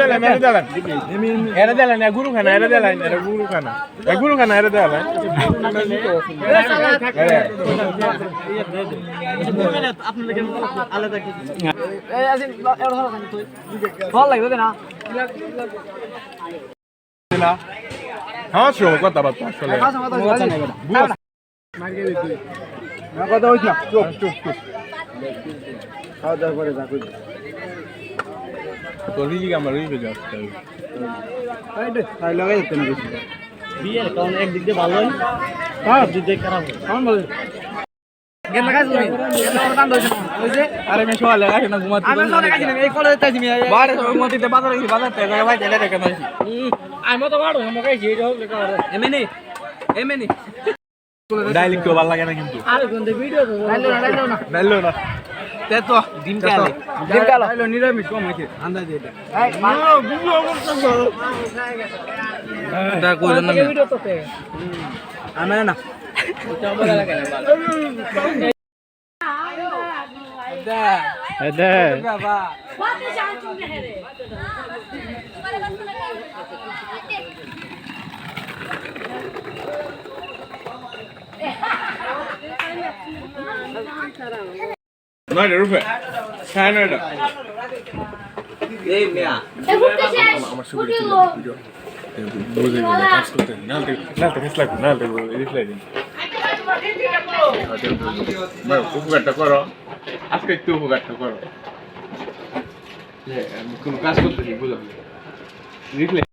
দিলেন এরা দিলেন। এরা দিলেন, এ গুরু খানা এরা দিলেন এরা গুরু হ্যাঁ শো কথাবার্তা আসলে। কথা হইছ না, চুপ চুপ খাওয়া দাওয়া করে থাকুন তোর দিকে আমার রইবে যাচ্ছে তাই লাগাই যেতে না বেশি বিয়ের কারণ একদিক দিয়ে ভালো হয় একদিক দিয়ে খারাপ হয়। কেমন তুমি? কান আরে আমি না ঘুমাতে আমি এই কলেজে তাইছি ঘুমাতে বাজার গেছি বাজার থেকে ভাই চলে রেখে দিয়েছি আমি তো বাড়ো আমি কইছি এই হোক লেখা এমনি এমনি। ডাইলিং তো ভালো লাগে না কিন্তু। আরে কোন ভিডিও তো ডাইলো না ডাইলো না। ডাইলো না। তে তো ডিম কালে। ডিম কালো। ডাইলো নিরামিষ কম হইছে আন্দাজ এটা। এটা কইল না আমার না এদে নয়টা রুপে সাড়ে নয়টা আমার. সুবিধা বুঝে কাজ করতে নালতে ফেস লাগবে রিস লাগবে উপকারটা করো আজকে একটু উপকারটা করো কোনো কাজ করতে বুঝলাম রিপ্লাই